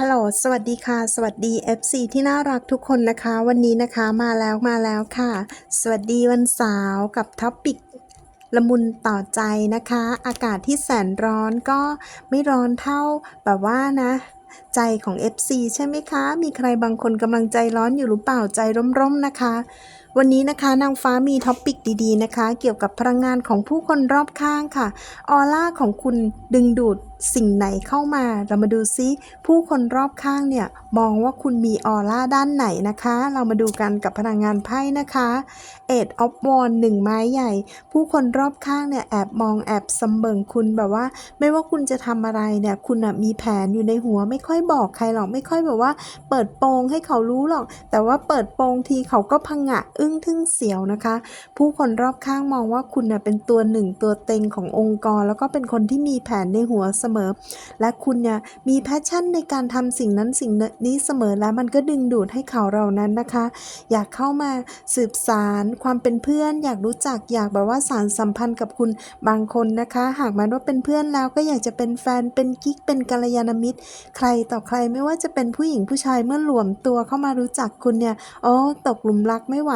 ฮัลโหล สวัสดีค่ะ สวัสดี FC ที่น่ารักทุกคนนะคะ วันนี้นะคะมาแล้วมาแล้วค่ะ สวัสดีวันเสาร์กับท็อปิกละมุนต่อใจนะคะ อากาศที่แสนร้อนก็ไม่ร้อนเท่าแบบว่านะ ใจของ FC ใช่ไหมคะ มีใครบางคนกำลังใจร้อนอยู่หรือเปล่าใจร่มๆนะคะ วันนี้นะคะนางฟ้ามีท็อปิกดีๆนะคะ เกี่ยวกับพลังงานของผู้คนรอบข้างค่ะ ออร่าของคุณดึงดูด สิ่งไหนเข้ามา เรามาดูซิผู้คนรอบข้างเนี่ยมองว่าคุณมีออร่าด้านไหนนะคะ เรามาดูกันกับพลังงานไพ่นะคะเอ็ดออฟวอนหนึ่งไม้ใหญ่ ผู้คนรอบข้างเนี่ยแอบมองแอบสำเบิงคุณแบบว่า ไม่ว่าคุณจะทำอะไรเนี่ยคุณมีแผนอยู่ในหัวไม่ค่อยบอกใครหรอกไม่ค่อยแบบว่า เปิดโปงให้เขารู้หรอก แต่ว่าเปิดโปงทีเขาก็พังงะอึ้งทึ่งเสียวนะคะ ผู้คนรอบข้างมองว่าคุณน่ะเป็นตัวหนึ่งตัวเต็งขององค์กร แล้วก็เป็นคนที่มีแผนในหัวเสมอ และคุณเนี่ยมีแพชชั่นในการทำสิ่งนั้นสิ่งนี้เสมอและมันก็ดึงดูดให้เขาเหล่านั้นนะคะ อยากเข้ามาสืบสารความเป็นเพื่อน อยากรู้จักอยากแบบว่าสารสัมพันธ์กับคุณบางคนนะคะ หากมันว่าเป็นเพื่อนแล้วก็อยากจะเป็นแฟนเป็นกิ๊กเป็นกัลยาณมิตร ใครต่อใครไม่ว่าจะเป็นผู้หญิงผู้ชายเมื่อหลวมตัวเข้ามารู้จักคุณเนี่ยโอ้ตกหลุมรักไม่ไหว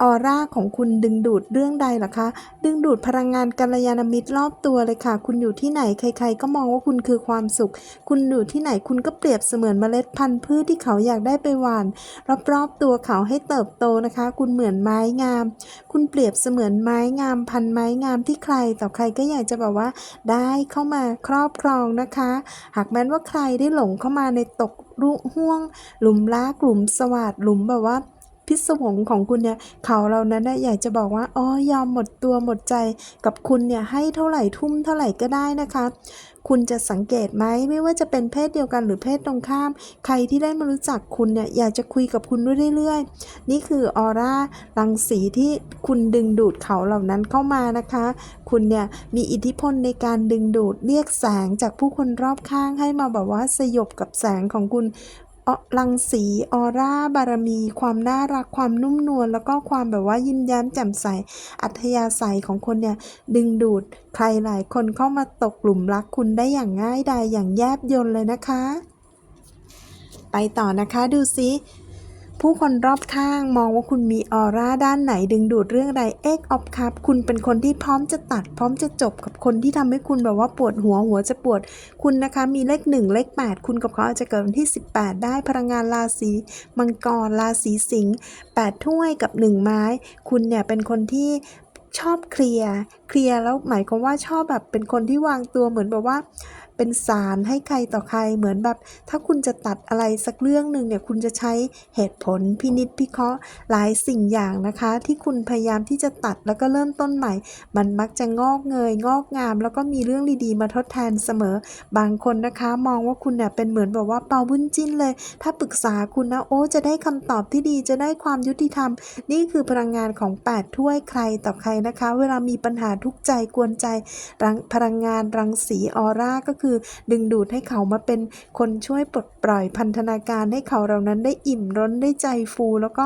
ออร่าของคุณดึงดูดเรื่องใดล่ะคะ ดึงดูดพลังงานกัลยาณมิตรรอบตัวเลยค่ะ คุณอยู่ที่ไหนใคร ๆ ก็มองว่าคุณคือความสุข คุณอยู่ที่ไหนคุณก็เปรียบเสมือนเมล็ดพันธุ์พืชที่เขาอยากได้ไปหว่านรอบๆตัวเขาให้เติบโตนะคะ คุณเหมือนไม้งาม คุณเปรียบเสมือนไม้งาม พันไม้งามที่ใคร ต่อใครก็อยากจะแบบว่า ได้เข้ามาครอบครองนะคะ หากแม้นว่าใครได้หลงเข้ามาในตกรุห่วง หลุมรักหลุมสวัสดหลุมแบบว่า พิศวงของคุณเนี่ยเขาเหล่านั้นนะอยากจะบอกว่าอ๋อยอมหมดตัวหมดใจกับคุณเนี่ยให้เท่าไหร่ทุ่มเท่าไหร่ก็ได้นะคะ คุณจะสังเกตไหมไม่ว่าจะเป็นเพศเดียวกันหรือเพศตรงข้าม ใครที่ได้มารู้จักคุณเนี่ยอยากจะคุยกับคุณด้วยเรื่อยๆ นี่คือออร่ารังสีที่คุณดึงดูดเขาเหล่านั้นเข้ามานะคะ คุณเนี่ยมีอิทธิพลในการดึงดูดเรียกแสงจากผู้คนรอบข้างให้มาแบบว่าสยบกับแสงของคุณ รังสีออร่า บารมี ความน่ารัก ความนุ่มนวล แล้วก็ความแบบว่ายิ้มแย้มแจ่มใส อัธยาศัยของคนเนี่ย ดึงดูดใครหลายคนเข้ามาตกหลุมรักคุณได้อย่างง่ายดายอย่างแยบยลเลยนะคะ ไปต่อนะคะดูซิ ผู้คนรอบข้างมองว่าคุณมีออร่าด้านไหนดึงดูดเรื่องใดเอ็กออฟคัพคุณเป็นคนที่พร้อมจะตัด พร้อมจะจบกับคนที่ทำให้คุณแบบว่าปวดหัวหัวจะปวด คุณนะคะมีเลขหนึ่งเลขแปดคุณกับเขาอาจจะเกิดวันที่ 18 ได้พลังงานราศีมังกรราศีสิงห์แปดถ้วยกับหนึ่งไม้ คุณเนี่ยเป็นคนที่ชอบเคลียร์เคลียร์แล้วหมายความว่าชอบแบบเป็นคนที่วางตัวเหมือนแบบว่า เป็นสารให้ใครต่อใครเหมือนแบบ ถ้าคุณจะตัดอะไรสักเรื่องหนึ่งเนี่ยคุณจะใช้เหตุผลพินิจพิเคราะห์หลายสิ่งอย่างนะคะ ที่คุณพยายามที่จะตัดแล้วก็เริ่มต้นใหม่ มันมักจะงอกเงย งอกงาม แล้วก็มีเรื่องดีๆ มาทดแทนเสมอ บางคนนะคะ มองว่าคุณเนี่ยเป็นเหมือนแบบว่าเปาบุญจิ้นเลย ถ้าปรึกษาคุณนะโอ้จะได้คำตอบที่ดีจะได้ความยุติธรรม นี่คือพลังงานของ8ถ้วยใครต่อใครนะคะ เวลามีปัญหาทุกใจกวนใจพลังงานรังสีออร่าก็คือดึงดูดให้เขามาเป็นคนช่วยปลดปล่อยพันธนาการให้เขาเหล่านั้นได้อิ่มร้นได้ใจฟู แล้วก็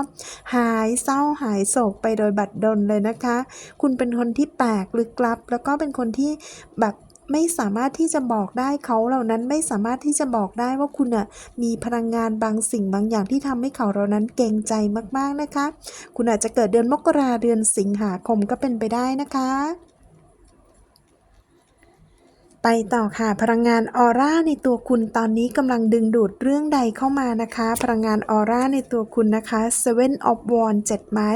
หายเศร้าหายโศกไปโดยบัดดลเลยนะคะ คุณเป็นคนที่แปลกลึกลับ แล้วก็เป็นคนที่แบบไม่สามารถที่จะบอกได้เขาเหล่านั้นไม่สามารถที่จะบอกได้ว่าคุณอะมีพลังงานบางสิ่งบางอย่างที่ทำให้เขาเหล่านั้นเกรงใจมากๆนะคะ คุณอาจจะเกิดเดือนมกราเดือนสิงหาคมก็เป็นไปได้นะคะ ไปต่อค่ะ พลังงานออร่าในตัวคุณตอนนี้กำลังดึงดูดเรื่องใดเข้ามานะคะ พลังงานออร่าในตัวคุณนะคะ Seven of Wands เจ็ดไม้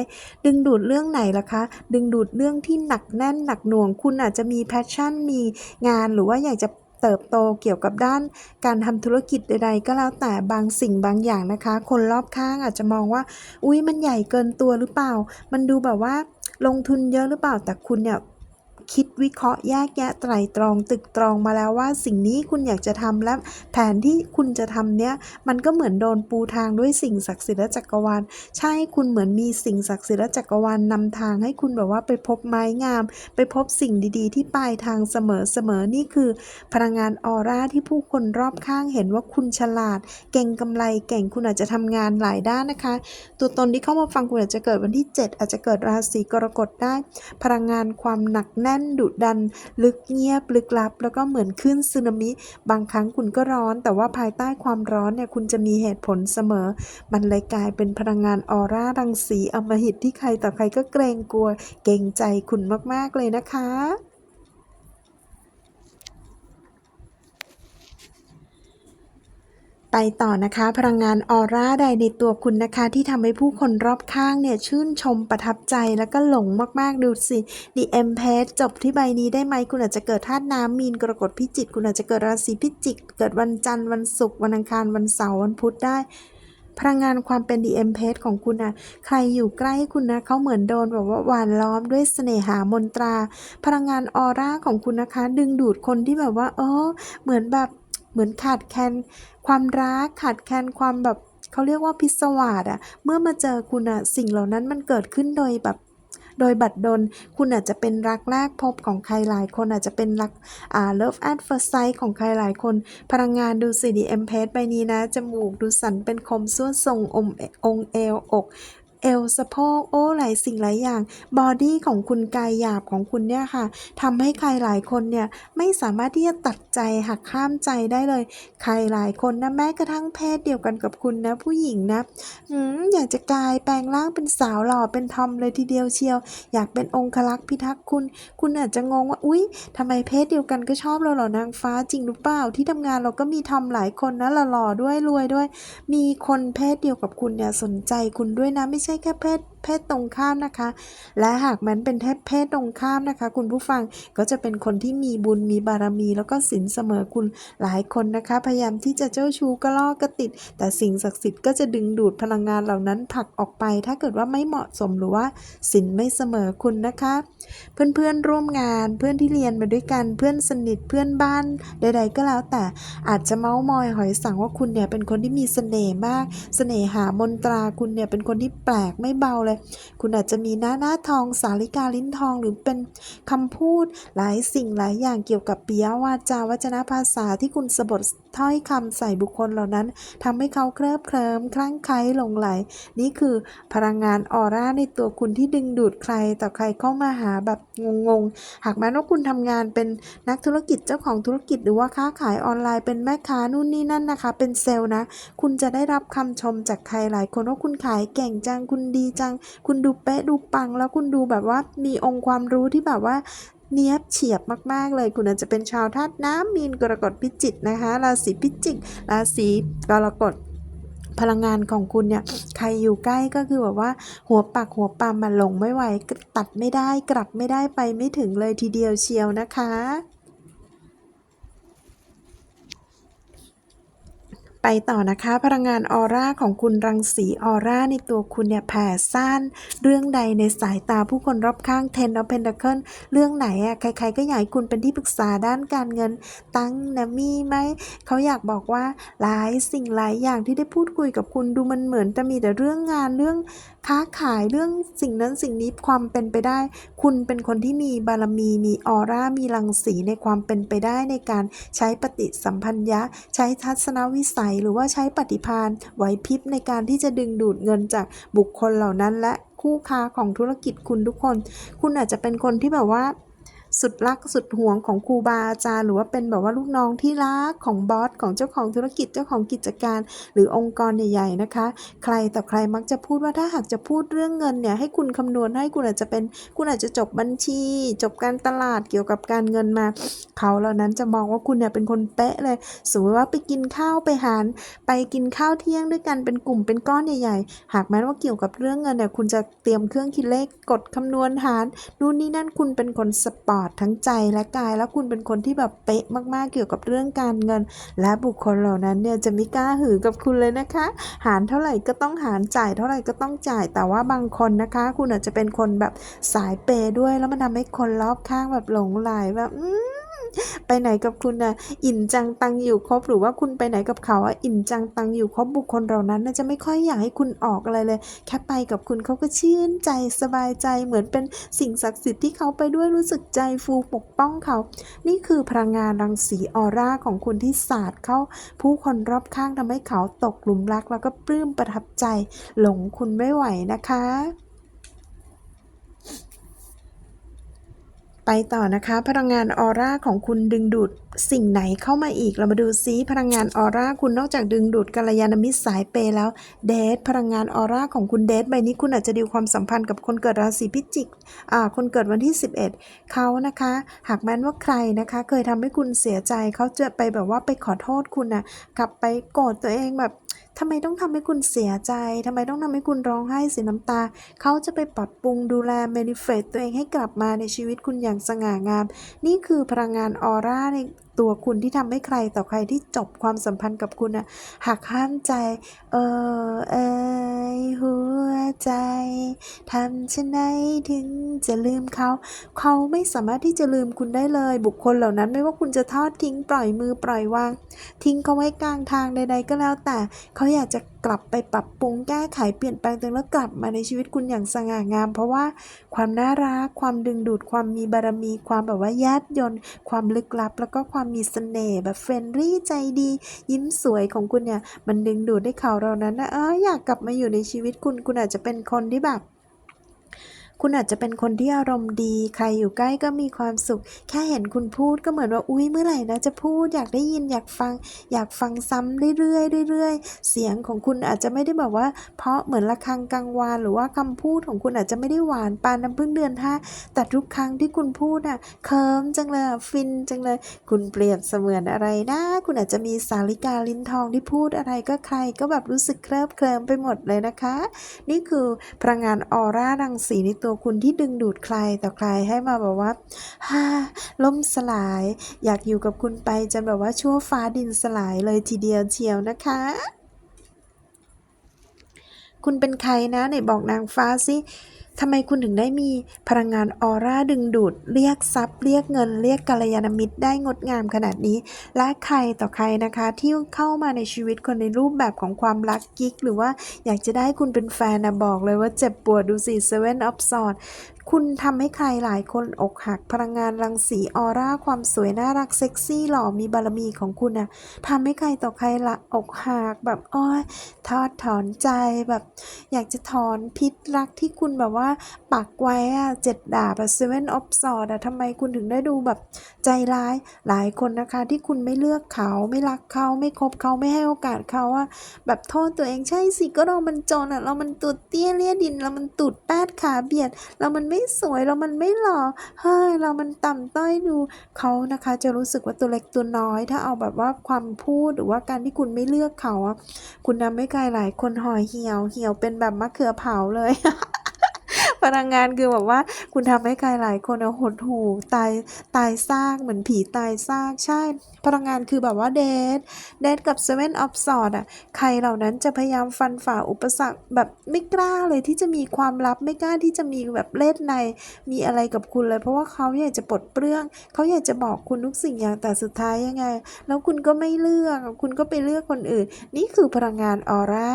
ดึงดูดเรื่องไหนล่ะคะ ดึงดูดเรื่องที่หนักแน่นหนักหน่วง คุณอาจจะมีแพชชั่นมีงานหรือว่าอยากจะเติบโตเกี่ยวกับด้านการทำธุรกิจใด ๆ ก็แล้วแต่บางสิ่งบางอย่างนะคะ คนรอบข้างอาจจะมองว่า อุ้ยมันใหญ่เกินตัวหรือเปล่า มันดูแบบว่าลงทุนเยอะหรือเปล่าแต่คุณเนี่ย คิดวิเคราะห์แยกแยะไตรตรองตึกตรองมาแล้วว่า สิ่งนี้คุณอยากจะทำและแผนที่คุณจะทำเนี้ยมันก็เหมือนโดนปูทางด้วยสิ่งศักดิ์สิทธิ์และจักรวาลใช่คุณเหมือนมีสิ่งศักดิ์สิทธิ์และจักรวาลนำทางให้คุณแบบว่าไปพบไม้งาม ไปพบสิ่งดีๆ ที่ปลายทางเสมอเสมอนี่คือ พลังงานออร่าที่ผู้คนรอบข้างเห็นว่าคุณฉลาด เก่งกำไรเก่งคุณอาจจะทำงานหลายด้านนะคะ ตัวตนที่เข้ามาฟังคุณอาจจะเกิดวันที่ 7 อาจจะเกิดราศีกรกฎได้ พลังงานความหนักแน่นนดุดัน ลึกเงียบลึกลับ แล้วก็เหมือนคลื่นสึนามิ บางครั้งคุณก็ร้อน แต่ว่าภายใต้ความร้อนเนี่ยคุณจะมีเหตุผลเสมอ มันเลยกลายเป็นพลังงานออร่ารังสีอมหิตที่ใครต่อใครก็เกรงกลัว เกรงใจคุณมากๆเลยนะคะ ไปต่อนะคะ พลังงานออร่าใดในตัวคุณนะคะ ที่ทำให้ผู้คนรอบข้างเนี่ย ชื่นชมประทับใจแล้วก็หลงมากๆ ดูสิ The Empress จบที่ใบนี้ได้ไหม คุณอาจจะเกิดธาตุน้ำมีนกรกฎพิจิกคุณอาจจะเกิดราศีพิจิก เกิดวันจันทร์วันศุกร์วันอังคารวันเสาร์วันพุธได้พลังงานความเป็น The Empress ของคุณนะใครอยู่ใกล้คุณนะเขาเหมือนโดนแบบว่าหวานล้อมด้วยเสน่หามนตรา พลังงานออร่าของคุณนะคะ ดึงดูดคนที่แบบว่าเออเหมือนแบบ เหมือนขาดแคลนความรักขาดแคลนความแบบเขาเรียกว่าพิศวาสอะเมื่อมาเจอคุณอะสิ่งเหล่านั้นมันเกิดขึ้นโดยแบบโดยบัดดล คุณอาจจะเป็นรักแรกพบของใครหลายคนอาจจะเป็นรักอ่า love at first sight ของใครหลายคน พลังงานดูสิดีเอ็มเพสใบนี้นะ จมูกดูสันเป็นคมส่วนทรงอมองเอวอก เอวสะโพกโอ้หลายสิ่งหลายอย่างบอดี้ของคุณกายหยาบของคุณเนี่ยค่ะทำให้ใครหลายคนเนี่ยไม่สามารถที่จะตัดใจหักข้ามใจได้เลย ใครหลายคนนะแม้กระทั่งเพศเดียวกันกับคุณนะผู้หญิงนะอืมอยากจะกลายแปลงร่างเป็นสาวหล่อเป็นทอมเลยทีเดียวเชียว อยากเป็นองคลักษ์พิทักษ์คุณ คุณอาจจะงงว่าอุ๊ยทำไมเพศเดียวกันก็ชอบเราหรอนางฟ้าจริงหรือเปล่าที่ทำงานเราก็มีทอมหลายคนนะหล่อด้วยรวยด้วย มีคนเพศเดียวกับคุณเนี่ยสนใจคุณด้วยนะไม่ใช่แค่เพศตรงข้ามนะคะ และหากมันเป็นเทพเพศตรงข้ามนะคะ คุณผู้ฟังก็จะเป็นคนที่มีบุญมีบารมี แล้วก็สินเสมอคุณหลายคนนะคะ พยายามที่จะเจ้าชู้ก็ล่อก็ติด แต่สิ่งศักดิ์สิทธิ์ก็จะดึงดูดพลังงานเหล่านั้นผลักออกไป ถ้าเกิดว่าไม่เหมาะสมหรือว่าสินไม่เสมอคุณนะคะ เพื่อนๆร่วมงานเพื่อนที่เรียนมาด้วยกันเพื่อนสนิทเพื่อนบ้านใด ๆ ก็แล้วแต่อาจจะเมาส์มอยหอยสังว่าคุณเนี่ยเป็นคนที่มีเสน่ห์มาก เสน่หามนตราคุณเนี่ยเป็นคนที่แปลกไม่เบาเลยคุณอาจจะมีหน้าหน้าทองสาลิกาลิ้นทองหรือเป็นคำพูดหลายสิ่งหลายอย่างเกี่ยวกับปิยวาจาวจนภาษาที่คุณสะบดถ้อยคำใส่บุคคลเหล่านั้นทำให้เขาเคลิบเคลิ้มคลั่งไคล้หลงไหล นี่คือพลังงานออร่าในตัวคุณที่ดึงดูดใครต่อใครเข้ามาหาแบบงงๆ หากแม้ว่าคุณทำงานเป็นนักธุรกิจเจ้าของธุรกิจหรือว่าค้าขายออนไลน์เป็นแม่ค้านู่นนี่นั่นนะคะ เป็นเซลล์นะ คุณจะได้รับคำชมจากใครหลายคนว่าคุณขายเก่งจังคุณดีจัง คุณดูเป๊ะดูปัง แล้วคุณดูแบบว่ามีองค์ความรู้ที่แบบว่า เนี้ยบเฉียบมาก ๆ เลย คุณอาจจะเป็นชาวธาตุน้ำมีนกรกฎพิจิกนะคะราศีพิจิกราศีกรกฎพลังงานของคุณเนี่ยใครอยู่ใกล้ก็คือแบบว่าหัวปักหัวปามมาหลงไม่ไหวตัดไม่ได้กลับไม่ได้ไปไม่ถึงเลยทีเดียวเชียวนะคะ ไปต่อนะคะพลังงานออร่าของคุณรังสีออร่าในตัวคุณเนี่ยแผ่ซ่านเรื่องใดในสายตาผู้คนรอบข้าง Ten of Pentacle เรื่องไหนอะใครๆก็อยากให้คุณเป็นที่ปรึกษาด้านการเงินตั้งนะมีไหมเขาอยากบอกว่าหลายสิ่งหลายอย่างที่ได้พูดคุยกับคุณดูมันเหมือนจะมีแต่เรื่องงานเรื่องค้าขายเรื่องสิ่งนั้นสิ่งนี้ความเป็นไปได้ คุณเป็นคนที่มีบารมี มีออร่ามีรังสีในความเป็นไปได้ในการใช้ปฏิสัมพันยะ ใช้ทัศนวิสัยหรือว่าใช้ปฏิพานไหวพริบในการที่จะดึงดูดเงินจากบุคคลเหล่านั้น และคู่ค้าของธุรกิจคุณทุกคน คุณอาจจะเป็นคนที่แบบว่า สุดรักสุดห่วงของครูบาอาจารย์ หรือว่าเป็นแบบว่าลูกน้องที่รักของบอสของเจ้าของธุรกิจเจ้าของกิจการ หรือองค์กรใหญ่ๆนะคะ ใครต่อใครมักจะพูดว่าถ้าหากจะพูดเรื่องเงินเนี่ยให้คุณคำนวณให้คุณอาจจะเป็นคุณอาจจะจบบัญชี จบการตลาดเกี่ยวกับการเงินมา เขาเหล่านั้นจะมองว่าคุณเนี่ยเป็นคนเป๊ะเลยสมมติว่าไปกินข้าวไปหารไปกินข้าวเที่ยงด้วยกันเป็นกลุ่มเป็นก้อนใหญ่ๆ หากแม้ว่าเกี่ยวกับเรื่องเงินเนี่ยคุณจะเตรียมเครื่องคิดเลขกดคำนวณหารนู่นนี่นั่นคุณเป็นคนสปอร์ตทั้งใจและกาย แล้วคุณเป็นคนที่แบบเป๊ะมากๆเกี่ยวกับเรื่องการเงิน และบุคคลเหล่านั้นเนี่ยจะไม่กล้าหือกับคุณเลยนะคะ หารเท่าไหร่ก็ต้องหารจ่ายเท่าไหร่ก็ต้องจ่าย แต่ว่าบางคนนะคะ คุณอาจจะเป็นคนแบบสายเปย์ด้วยแล้วมันทำให้คนรอบข้างแบบหลงไหลแบบอืม ไปไหนกับคุณน่ะอิ่มจังตังอยู่ครบหรือว่าคุณไปไหนกับเขาอะอิ่มจังตังอยู่ครบบุคคลเหล่านั้นจะไม่ค่อยอยากให้คุณออกอะไรเลย แค่ไปกับคุณเขาก็ชื่นใจสบายใจเหมือนเป็นสิ่งศักดิ์สิทธิ์ที่เขาไปด้วยรู้สึกใจฟูปกป้องเขา นี่คือพลังงานรังสีออร่าของคุณที่สาดเข้า ผู้คนรอบข้างทำให้เขาตกหลุมรักแล้วก็ปลื้มประทับใจ หลงคุณไม่ไหวนะคะ ไปต่อนะคะพลังงานออร่าของคุณดึงดูดสิ่งไหนเข้ามาอีกเรามาดูซิพลังงานออร่าคุณนอกจากดึงดูดกัลยาณมิตรสายเปยแล้วเดทพลังงานออร่าของคุณเดทใบนี้คุณอาจจะดีลความสัมพันธ์กับคนเกิดราศีพิจิกอ่าคนเกิดวันที่ 11 เขานะคะ หากแม้นว่าใครนะคะ เคยทำให้คุณเสียใจเขาจะไปแบบว่าไปขอโทษคุณนะกลับไปโกรธตัวเองแบบ ทำไมต้องทำให้คุณเสียใจทำไมต้องทำให้คุณร้องไห้เสียน้ำตา เขาจะไปปรับปรุงดูแลเมนิเฟตตัวเองให้กลับมาในชีวิตคุณอย่างสง่างาม นี่คือพลังงานออร่าใน ตัวคุณที่ทำให้ใครต่อใครที่จบความสัมพันธ์กับคุณอะหักห้ามใจ เออเอยหัวใจทำฉันไหนถึงจะลืมเขา เขาไม่สามารถที่จะลืมคุณได้เลย บุคคลเหล่านั้นไม่ว่าคุณจะทอดทิ้งปล่อยมือปล่อยวาง ทิ้งเขาไว้กลางทางใด ๆ ก็แล้วแต่เขาอยากจะ กลับไปปรับปรุงแก้ไขเปลี่ยนแปลงตัวเองแล้วกลับมาในชีวิตคุณอย่างสง่างาม เพราะว่าความน่ารัก ความดึงดูด ความมีบารมี ความแบบว่าแยดยนความลึกลับ แล้วก็ความมีเสน่ห์แบบเฟรนรี่ใจดี ยิ้มสวยของคุณเนี่ย มันดึงดูดให้เขาเรานั้นนะเอออยากกลับมาอยู่ในชีวิตคุณคุณอาจจะเป็นคนที่แบบ คุณอาจจะเป็นคนที่อารมณ์ดี ใครอยู่ใกล้ก็มีความสุข แค่เห็นคุณพูดก็เหมือนว่าอุ๊ยเมื่อไหร่นะจะพูดอยากได้ยินอยากฟัง อยากฟังซ้ำเรื่อยๆเรื่อยๆเสียงของคุณอาจจะไม่ได้แบบว่า เพราะเหมือนระฆังกังวาน หรือว่าคำพูดของคุณอาจจะไม่ได้หวานปานน้ำพึ่งเดือนห้าแต่ทุกครั้งที่คุณพูดอะเคิมจังเลยฟินจังเลย คุณเปรียบเสมือนอะไรนะ คุณอาจจะมีสาลิกาลิ้นทองที่พูดอะไรก็ใครก็แบบรู้สึกเคลิบเคลิมไปหมดเลยนะคะ นี่คือพลังงานออร่ารังสีในตัวคุณที่ดึงดูดใครต่อใครให้มาแบบว่าฮ่าล่มสลาย อยากอยู่กับคุณไปจนแบบว่าชั่วฟ้าดินสลายเลยทีเดียวเชียวนะคะคุณเป็นใครนะไหนบอกนางฟ้าสิ ทำไมคุณถึงได้มีพลังงานออร่าดึงดูด เรียกทรัพย์ เรียกเงิน เรียกกัลยาณมิตรได้งดงามขนาดนี้ และใครต่อใครนะคะที่เข้ามาในชีวิตคนในรูปแบบของความรักกิ๊ก หรือว่าอยากจะได้คุณเป็นแฟนนะบอกเลยว่าเจ็บปวดดูสิ Seven of Swords คุณทำให้ใครหลายคนอกหักพลังงานรังสีออร่าความสวยน่ารักเซ็กซี่หล่อมีบารมีของคุณอะทำให้ใครต่อใครละอกหักแบบอ้อยทอดถอนใจแบบ อยากจะถอนพิษรักที่คุณแบบว่าปักไว้อะเจ็ดดาบอะ Seven of Swords อะทำไมคุณถึงได้ดูแบบใจร้ายหลายคนนะคะที่คุณไม่เลือกเขาไม่รักเขาไม่คบเขาไม่ให้โอกาสเขาอะแบบโทษตัวเองใช่สิก็เรามันจนอะเรามันตุดเตี้ยเลี่ยดิน เรามันตุดแปดขาเบียด เรามันไม่สวยเรามันไม่หล่อเฮ้ยเรามันต่ำต้อยดูเขานะคะ จะรู้สึกว่าตัวเล็กตัวน้อย ถ้าเอาแบบว่าความพูดหรือว่าการที่คุณไม่เลือกเขาอะคุณทำให้ใครหลายคนห่อเหี่ยวเหี่ยวเป็นแบบมะเขือเผาเลย พลังงานคือแบบว่า คุณทำให้ใครหลายคนอะหดหูตายตายซากเหมือนผีตายซากใช่ พลังงานคือแบบว่าเดทเดทกับ Seven of Swords อะใครเหล่านั้นจะพยายามฟันฝ่าอุปสรรคแบบไม่กล้าเลยที่จะมีความลับไม่กล้าที่จะมีแบบเล่นในมีอะไรกับคุณเลย เพราะว่าเขาอยากจะปลดเปลื้องเขาอยากจะบอกคุณทุกสิ่งอย่างแต่สุดท้ายยังไง แล้วคุณก็ไม่เลือกคุณก็ไปเลือกคนอื่น นี่คือพลังงานออร่า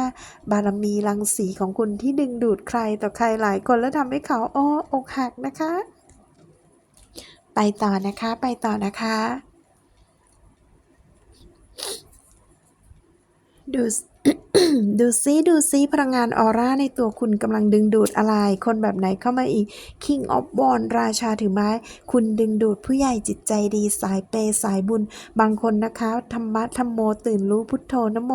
บารมีรังสีของคุณที่ดึงดูดใครต่อใครหลายคนแล้วทำให้เขาอ้ออกหักนะคะ ไปต่อนะคะไปต่อนะคะ ดู ดูซิดูซิพลังงานออร่าในตัวคุณกำลังดึงดูดอะไร คนแบบไหนเข้ามาอีก King of w a n ราชาถือไม้ คุณดึงดูดผู้ใหญ่จิตใจดีสายเปย์สายบุญ บางคนนะคะธรรมะธรรมโมตื่นรู้พุทโธนโม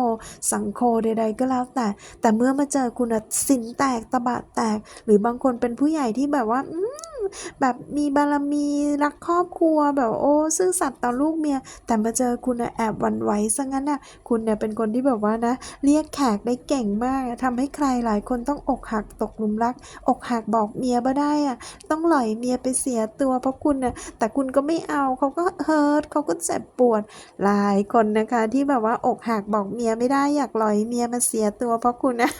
สังโฆใดๆก็แล้วแต่ แต่เมื่อมาเจอคุณอะสินแตกตะบะแตก หรือบางคนเป็นผู้ใหญ่ที่แบบว่าแบบมีบารมีรักครอบครัวแบบโอ้ซื่อสัตย์ต่อลูกเมีย แต่มาเจอคุณอะแอบหวั่นไหวซะงั้นน่ะคุณเนี่ยเป็นคนที่แบบว่านะ เรียกแขกได้เก่งมากอะทำให้ใครหลายคนต้องอกหักตกหลุมรัก อกหักบอกเมียบ่ได้อะต้องหล่อยเมียไปเสียตัวเพราะคุณน่ะแต่คุณก็ไม่เอาเขาก็เฮิร์ตเขาก็เจ็บปวดหลายคนนะคะ ที่แบบว่าอกหักบอกเมียไม่ได้อยากหล่อยเมียมาเสียตัวเพราะคุณนะ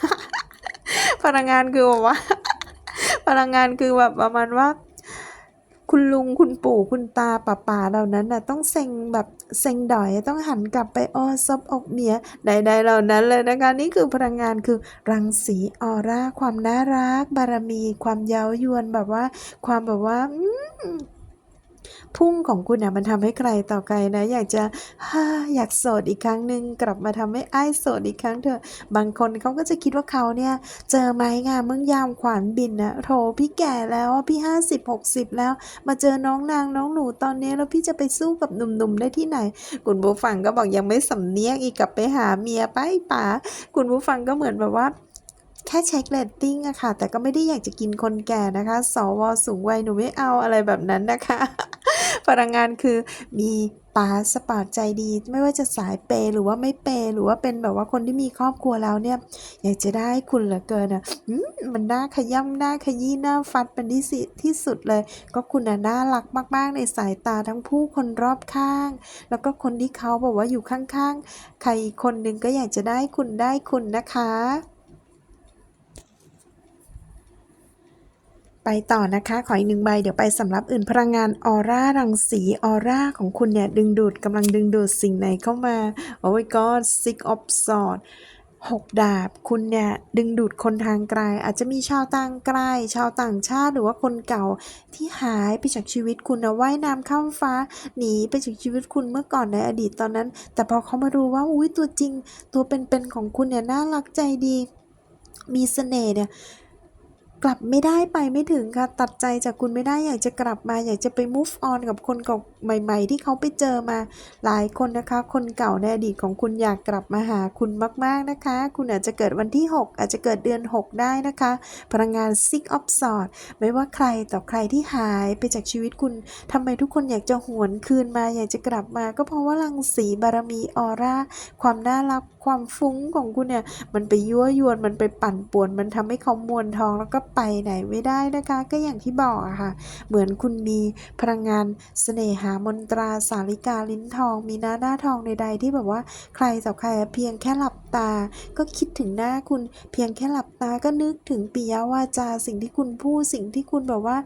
พลังงานคือแบบว่าพลังงานคือแบบประมาณว่า คุณลุงคุณปู่คุณตาป่าป่าเหล่านั้นน่ะต้องเซ็งแบบเซ็งดอยต้องหันกลับไปอ้อซบอกเมียใดๆเหล่านั้นเลยนะคะนี่คือพลังงานคือรังสีออร่า ความน่ารัก บารมี ความเย้ายวนแบบว่า ความแบบว่า พุ่งของคุณเนี่ยมันทำให้ใครต่อใครนะ อยากจะฮ่าอยากโสดอีกครั้งหนึ่งกลับมาทำให้ไอ้ายโสดอีกครั้งเถอะ บางคนเขาก็จะคิดว่าเขาเนี่ย เจอไม้งามเมื่อยามขวานบินนะโถพี่แก่แล้วพี่ห้าสิบหกสิบแล้ว มาเจอน้องนางน้องหนูตอนนี้แล้วพี่จะไปสู้กับหนุ่มๆได้ที่ไหน คุณผู้ฟังก็บอกยังไม่สำเนียกอีกกลับไปหาเมียไปป๋าคุณผู้ฟังก็เหมือนแบบว่า ค่เช็คเรตติ้งอะค่ะ แต่ก็ไม่ได้อยากจะกินคนแก่นะคะ สวสูงวัยหนูไม่เอาอะไรแบบนั้นนะคะพลังงานคือมีป้าสปอร์ตใจดี ไม่ว่าจะสายเปย์หรือว่าไม่เปย์หรือว่าเป็นแบบว่าคนที่มีครอบครัวแล้วเนี่ย อยากจะได้คุณเหลือเกินอะมันน่าขย่ำน่าขยี้น่าฟัดเป็นที่สิที่สุดเลย ก็คุณน่ะน่ารักมาก ๆ ในสายตาทั้งผู้คนรอบข้าง แล้วก็คนที่เขาบอกว่าอยู่ข้างๆ ใครอีกคนนึงก็อยากจะได้คุณได้คุณนะคะ ไปต่อนะคะ ขออีกหนึ่งใบ เดี๋ยวไปสำหรับอื่นพลังงานออร่ารังสีออร่าของคุณเนี่ย ดึงดูดกำลังดึงดูดสิ่งไหนเข้ามา โอ้ยก็ six of swords หกดาบคุณเนี่ย ดึงดูดคนทางไกล อาจจะมีชาวต่างไกล ชาวต่างชาติหรือว่าคนเก่าที่หายไปจากชีวิตคุณนะว่ายน้ำข้ามฟ้า หนีไปจากชีวิตคุณเมื่อก่อนในอดีตตอนนั้น แต่พอเขามารู้ว่าอุ้ยตัวจริง ตัวเป็นๆของคุณเนี่ยน่ารักใจดี มีเสน่ห์เนี่ย กลับไม่ได้ไปไม่ถึงค่ะ ตัดใจจากคุณไม่ได้อยากจะกลับมา อยากจะไป move on กับคนเก่าใหม่ ๆ ที่เขาไปเจอมาหลายคนนะคะ คนเก่าในอดีตของคุณอยากกลับมาหาคุณมาก ๆนะคะ คุณอาจจะเกิดวันที่ 6 อาจจะเกิดเดือน 6 ได้นะคะ พลังงาน six of swords ไม่ว่าใครต่อใครที่หายไปจากชีวิตคุณทำไมทุกคนอยากจะหวนคืนมา อยากจะกลับมา ก็เพราะว่ารังสีบารมีออร่าความน่ารัก ความฟุ้งของคุณเนี่ย มันไปยั่วยวน มันไปปั่นป่วน มันทำให้เขามวนทองแล้วก็ไปไหนไม่ได้นะคะ ก็อย่างที่บอกอะค่ะ เหมือนคุณมีพลังงานเสน่หามนตราสาริกาลิ้นทอง มีหน้าหน้าทองใดๆที่แบบว่าใครต่อใครเพียงแค่หลับตา ก็คิดถึงหน้าคุณเพียงแค่หลับตาก็นึกถึงปิยวาจาสิ่งที่คุณพูดสิ่งที่คุณแบบว่า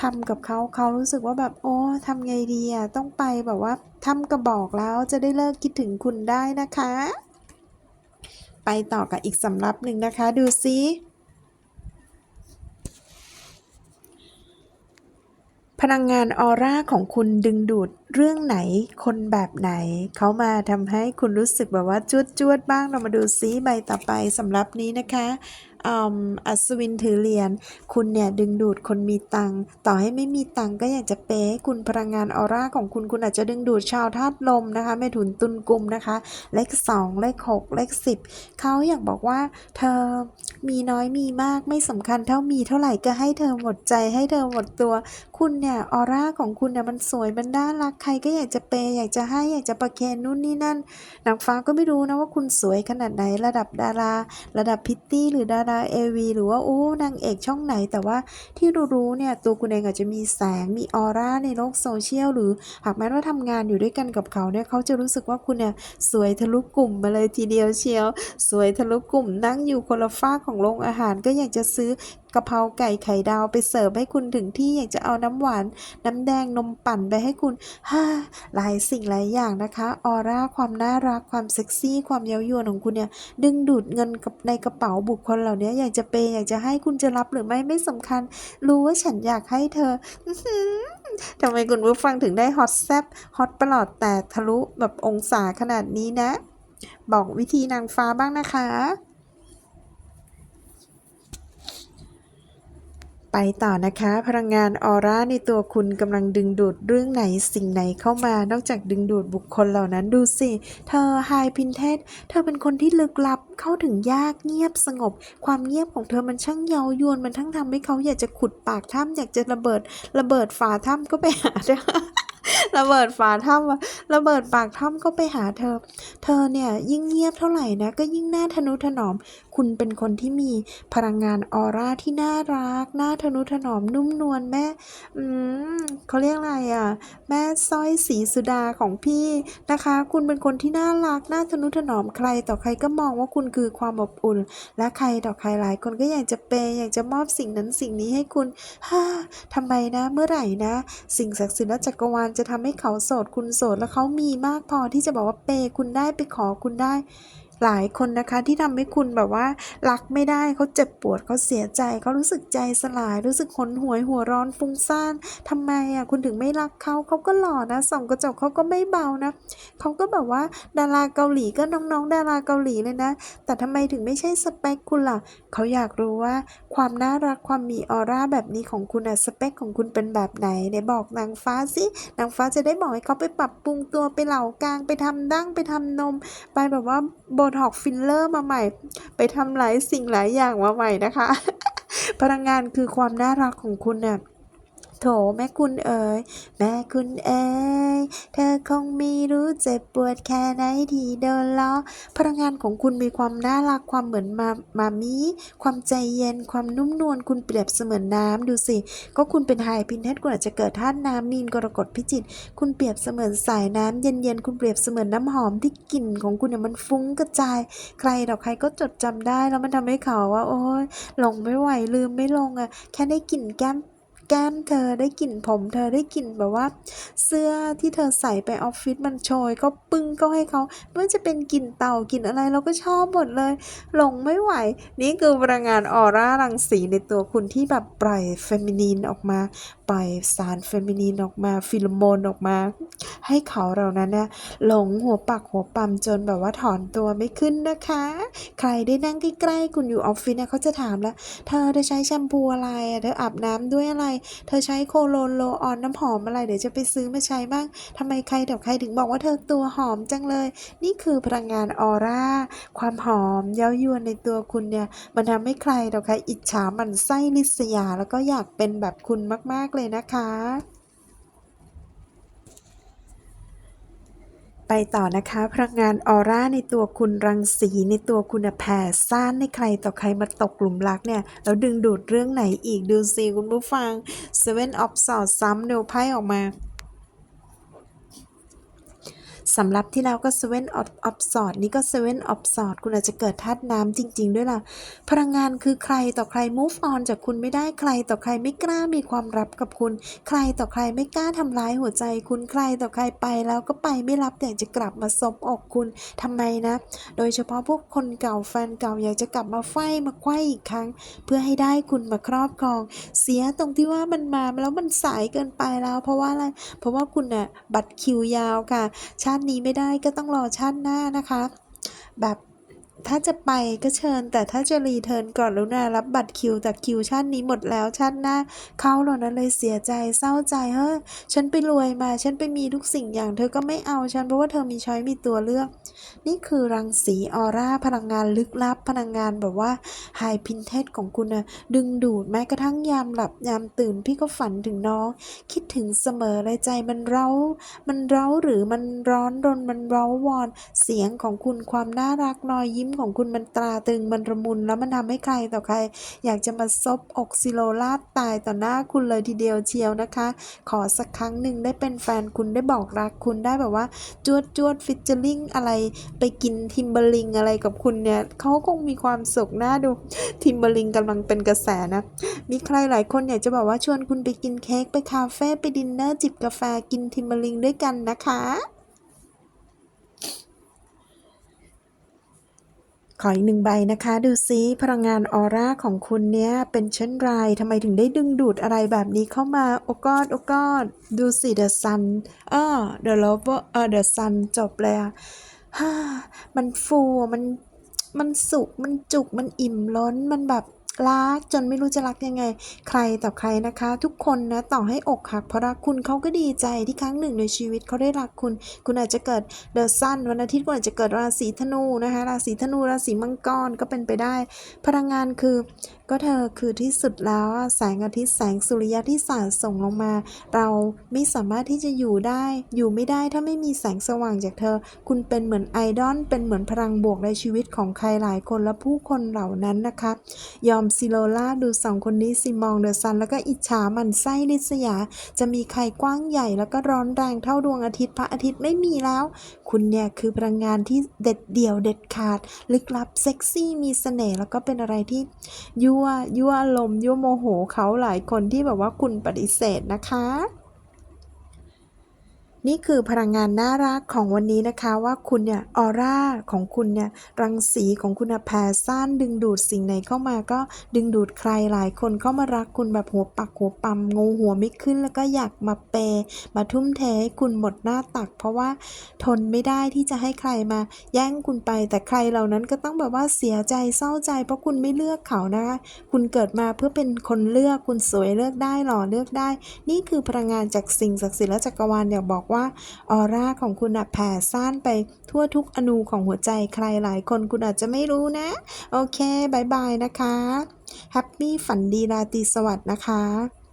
ทำกับเขาเขารู้สึกว่าแบบโอ้ทำไงดีอะต้องไปแบบว่าทำกระบอกแล้วจะได้เลิกคิดถึงคุณได้นะคะ ไปต่อกับอีกสำรับหนึ่งนะคะ ดูซิพลังงานออร่าของคุณดึงดูดเรื่องไหนคนแบบไหน เขามาทำให้คุณรู้สึกแบบว่าจวดจวดบ้างเรามาดูซิใบต่อไปสำหรับนี้นะคะ อัศวินถือเหรียญคุณเนี่ยดึงดูดคนมีตังค์ต่อให้ไม่มีตังค์ก็อยากจะเป๊ะคุณพลังงานออร่าของคุณคุณอาจจะดึงดูดชาวธาตุลมนะคะแม่ถุนตุนกลุ่มนะคะ เลขสองเลขหกเลขสิบเขาอยากบอกว่าเธอ มีน้อยมีมากไม่สำคัญเท่ามีเท่าไหร่ก็ให้เธอหมดใจให้เธอหมดตัว คุณเนี่ยออร่าของคุณเนี่ยมันสวยมันน่ารักใครก็อยากจะเปย์อยากจะให้อยากจะประเคนนู่นนี่นั่นนางฟ้าก็ไม่รู้นะว่าคุณสวยขนาดไหนระดับดารา ระดับพิตตี้หรือดาราเอวีหรือว่าโอ้นางเอกช่องไหน แต่ว่าที่รู้เนี่ยตัวคุณเองอาจจะมีแสงมีออร่าในโลกโซเชียลหรือหากแม้ว่าทำงานอยู่ด้วยกันกับเขาเนี่ยเขาจะรู้สึกว่าคุณเนี่ยสวยทะลุกลุ่มมาเลยทีเดียวเชียว สวยทะลุกลุ่มนั่งอยู่คนละฝ้ากของโรงอาหารก็อยากจะซื้อกะเพราไก่ไข่ดาวไปเสิร์ฟให้คุณถึงที่อยากจะเอาน้ำหวาน น้ำแดงนมปั่นไปให้คุณฮ่าหลายสิ่งหลายอย่างนะคะออร่าความน่ารักความเซ็กซี่ความเย้ายวนของคุณเนี่ยดึงดูดเงินกับในกระเป๋าบุคคลเหล่านี้อยากจะเปย์อยากจะให้คุณจะรับหรือไม่ไม่สำคัญ รู้ว่าฉันอยากให้เธอทำไมคุณผู้ฟังถึงได้ฮอตแซบฮอตประหลอดแตกทะลุแบบองศาขนาดนี้นะ บอกวิธีนางฟ้าบ้างนะคะ ไปต่อนะคะ พลังงานออร่าในตัวคุณกำลังดึงดูดเรื่องไหนสิ่งไหนเข้ามานอกจากดึงดูดบุคคลเหล่านั้นดูสิ เธอไฮพินเทสเธอเป็นคนที่ลึกลับเข้าถึงยากเงียบสงบ ความเงียบของเธอมันช่างเย้ายวนมันทั้งทำให้เขาอยากจะขุดปากถ้ำอยากจะระเบิดระเบิดฝาถ้ำก็ไปหาเธอระเบิดฝาถ้ำอะระเบิดปากถ้ำก็ไปหาเธอ เธอเนี่ยยิ่งเงียบเท่าไหร่นะก็ยิ่งน่าทนุถนอมคุณเป็นคนที่มีพลังงานออร่าที่น่ารัก น่าทนุถนอมนุ่มนวลแม่ อืมเขาเรียกอะไรอะ แม่สร้อยสีสุดาของพี่นะคะ คุณเป็นคนที่น่ารัก น่าทนุถนอมใคร ต่อใครก็มองว่าคุณคือความอบอุ่น และใครต่อใครหลายคนก็อยากจะเปย์อยากจะมอบสิ่งนั้นสิ่งนี้ให้คุณฮ่าทำไมนะ เมื่อไหร่นะ สิ่งศักดิ์สิทธิ์และจักรวาลจะทำให้เขาโสดคุณโสดแล้วเขามีมากพอที่จะบอกว่าเปย์คุณได้ไปขอคุณได้ หลายคนนะคะที่ทำให้คุณแบบว่ารักไม่ได้เขาเจ็บปวดเขาเสียใจเขารู้สึกใจสลาย รู้สึกหนหวยหัวร้อนฟุ้งซ่านทำไมอะคุณถึงไม่รักเขาเขาก็หล่อนะส่องกระจกเขาก็ไม่เบานะเขาก็แบบว่าดาราเกาหลีก็น้องๆ ดาราเกาหลีเลยนะ แต่ทำไมถึงไม่ใช่สเปคคุณล่ะเขาอยากรู้ว่าความน่ารักความมีออร่าแบบนี้ของคุณอะสเปคของคุณเป็นแบบไหนไหนบอกนางฟ้าสินางฟ้าจะได้บอกให้เขาไปปรับปรุงตัวไปเหล่ากลางไปทำดั้งไปทำนม ไปแบบว่าโบท็อกฟิลเลอร์มาใหม่ ไปทำหลายสิ่งหลายอย่างมาใหม่นะคะ พลังงานคือความน่ารักของคุณเนี่ย โถแม่คุณเอ๋ยแม่คุณเอ๋ยเธอคงไม่รู้เจ็บปวดแค่ไหนที่โดนล้อพลังงานของคุณมีความน่ารักความเหมือนมามามีความใจเย็นความนุ่มนวลคุณเปรียบเสมือนน้ำดูสิ ก็คุณเป็นไฮพินเทสคุณอาจจะเกิดธาตุน้ำมีนกรกฎพิจิตรคุณเปรียบเสมือนสายน้ำเย็นๆคุณเปรียบเสมือนน้ำหอมที่กลิ่นของคุณเนี่ยมันฟุ้งกระจาย ใครดอกใครก็จดจำได้แล้วมันทำให้เขาว่า โอ้ยหลงไม่ไหวลืมไม่ลงอะ่ะแค่ได้กลิ่นแก้ม แก้มเธอได้กลิ่นผมเธอได้กลิ่นแบบว่า เสื้อที่เธอใส่ไปออฟฟิศมันโชย ก็ปึ้งก็ให้เขาไม่ว่าจะเป็นกลิ่นเต่ากลิ่นอะไรเราก็ชอบหมดเลย หลงไม่ไหว นี่คือพลังงานออร่ารังสีในตัวคุณที่แบบปล่อยเฟมินีนออกมาปล่อยสารเฟมินีนออกมาฟิโลโมนออกมา ให้เขาเหล่านั้นนี่ยหลงหัวปักหัวปั๊มจนแบบว่าถอนตัวไม่ขึ้นนะคะ ใครได้นั่งใกล้ๆคุณอยู่ออฟฟิศเนี่ยเขาจะถามแล้ว เธอได้ใช้แชมพูอะไรเธออาบน้ำด้วยอะไรเธอใช้โคโลนโลออนน้ำหอมอะไร เดี๋ยวจะไปซื้อมาใช้บ้างทำไมใครแต่ใครถึงบอกว่าเธอตัวหอมจังเลย นี่คือพลังงานออร่า ความหอมเย้ายวนในตัวคุณเนี่ย มันทำให้ใครต่ใครอิจฉาหมันไส้ลิษยาแล้วก็อยากเป็นแบบคุณมาก ๆ เลยนะคะ ไปต่อนะคะพลังงานออร่าในตัวคุณรังสีในตัวคุณแผ่ซ่านในใครต่อใครมาตกกลุ่มรักเนี่ยแล้วดึงดูดเรื่องไหนอีกดูสิคุณผู้ฟัง Seven of Swords ซ้ำเนวไพ่ออกมา สำหรับที่แล้วก็ Seven of of Swords นี่ก็ Seven of s w o r d คุณอาจจะเกิดธาตุน้ำจริง ๆ ด้วยล่ะ พลังงานคือใครต่อใคร move on จากคุณไม่ได้ใครต่อใครไม่กล้ามีความลับกับคุณ ใครต่อใครไม่กล้าทำร้ายหัวใจ คุณใครต่อใครไปแล้วก็ไปไม่รับอยากจะกลับมาซบอกคุณทำไมนะ โดยเฉพาะพวกคนเก่าแฟนเก่าอยากจะกลับมาไฟมาไขว้อีกครั้ง เพื่อให้ได้คุณมาครอบครอง เสียตรงที่ว่ามันมาแล้วมันสายเกินไปแล้ว เพราะว่าอะไรเพราะว่าคุณน่ะบัตรคิวยาวค่ะชาตินี้ไม่ได้ก็ต้องรอชาติหน้านะคะ แบบ ถ้าจะไปก็เชิญ แต่ถ้าจะรีเทิร์นก่อนแล้วนะรับบัตรคิวแต่คิวชาตินี้หมดแล้วชาติหน้าเขาเหล่านั้นเลยเสียใจเศร้าใจเฮ้ยฉันไปรวยมา ฉันไปมีทุกสิ่งอย่าง เธอก็ไม่เอาฉันเพราะว่าเธอมีช้อยมีตัวเลือก นี่คือรังสีออร่าพลังงานลึกลับ พลังงานแบบว่าไฮพินเทสของคุณนะดึงดูดแม้กระทั่งยามหลับยามตื่นพี่ก็ฝันถึงน้อง คิดถึงเสมอเลยใจมันเร้า มันเร้าหรือมันร้อนรนมันเร้าวอน เสียงของคุณความน่ารักรอยยิ้มของคุณมันตราตึงมันระมุนแล้วมันทำให้ใครต่อใคร อยากจะมาซบอกซิโลลาบตายต่อหน้าคุณเลยทีเดียวเชียวนะคะ ขอสักครั้งหนึ่งได้เป็นแฟนคุณได้บอกรักคุณได้แบบว่า จวดจวดฟิชเจอริงอะไรไปกินทิมเบอร์ลิงอะไรกับคุณเนี่ยเขาคงมีความสุขน่าดูทิมเบอร์ลิงกำลังเป็นกระแสนะ มีใครหลายคนอยากจะบอกว่าชวนคุณไปกินเค้กไปคาเฟ่ไปดินเนอร์จิบกาแฟกินทิมเบอร์ลิงด้วยกันนะคะ ข ออีกหนึ่งใบนะคะ ดูซิพลังงานออร่าของคุณเนี้ยเป็นเช่นไรทำไมถึงได้ดึงดูดอะไรแบบนี้เข้ามา โอ้กอดโอ้กอดดูสิ The Sun เออ The Lover เออ The Sun จบเลยอะฮ่ามันฟูมันมันสุกมันจุกมันอิ่มล้นมันแบบ รักจนไม่รู้จะรักยังไง ใครต่อใครนะคะ ทุกคนนะต่อให้อกหักเพราะรักคุณเขาก็ดีใจที่ครั้งหนึ่งในชีวิตเขาได้รักคุณ คุณอาจจะเกิดเดอะซันวันอาทิตย์คุณอาจจะเกิดราศีธนูนะคะราศีธนูราศีมังกรก็เป็นไปได้ พลังงานคือก็เธอคือที่สุดแล้วอะแสงอาทิตย์แสงสุริยะที่สาดส่งลงมา เราไม่สามารถที่จะอยู่ได้ อยู่ไม่ได้ถ้าไม่มีแสงสว่างจากเธอ คุณเป็นเหมือนไอดอลเป็นเหมือนพลังบวกในชีวิตของใครหลายคนและผู้คนเหล่านั้นนะคะ ยอมซิโลล่าดูสองคนนี้สิมองเดอะซัน แล้วก็อิจฉามันไส้ลิษยา จะมีใครกว้างใหญ่แล้วก็ร้อนแรงเท่าดวงอาทิตย์พระอาทิตย์ไม่มีแล้ว คุณเนี่ยคือพลังงานที่เด็ดเดี่ยวเด็ดขาด ลึกลับเซ็กซี่มีเสน่ห์แล้วก็เป็นอะไรที่ยั่ว ยั่วลม ยั่วโมโหเขาหลายคนที่แบบว่าคุณปฏิเสธนะคะ นี่คือพลังงานน่ารักของวันนี้นะคะ ว่าคุณเนี่ยออร่าของคุณเนี่ยรังสีของคุณแผ่ซ่านดึงดูดสิ่งไหนเข้ามาก็ดึงดูดใครหลายคนเข้ามารักคุณแบบหัวปักหัวปั๊มงูหัวไม่ขึ้น แล้วก็อยากมาเป มาทุ่มเทให้คุณหมดหน้าตัก เพราะว่าทนไม่ได้ที่จะให้ใครมา แย่งคุณไป แต่ใครเหล่านั้นก็ต้องแบบว่าเสียใจเศร้าใจ เพราะคุณไม่เลือกเขานะคะคุณเกิดมาเพื่อเป็นคนเลือกคุณสวยเลือกได้หล่อเลือกได้ นี่คือพลังงานจากสิ่งศักดิ์สิทธิ์และจักรวาลอยากบอกว่าว่าออร่าของคุณอะแผ่ซ่านไปทั่วทุกอนูของหัวใจใครหลายคนคุณอาจจะไม่รู้นะ โอเคบายบายนะคะแฮปปี้ฝันดีราตรีสวัสดิ์นะคะ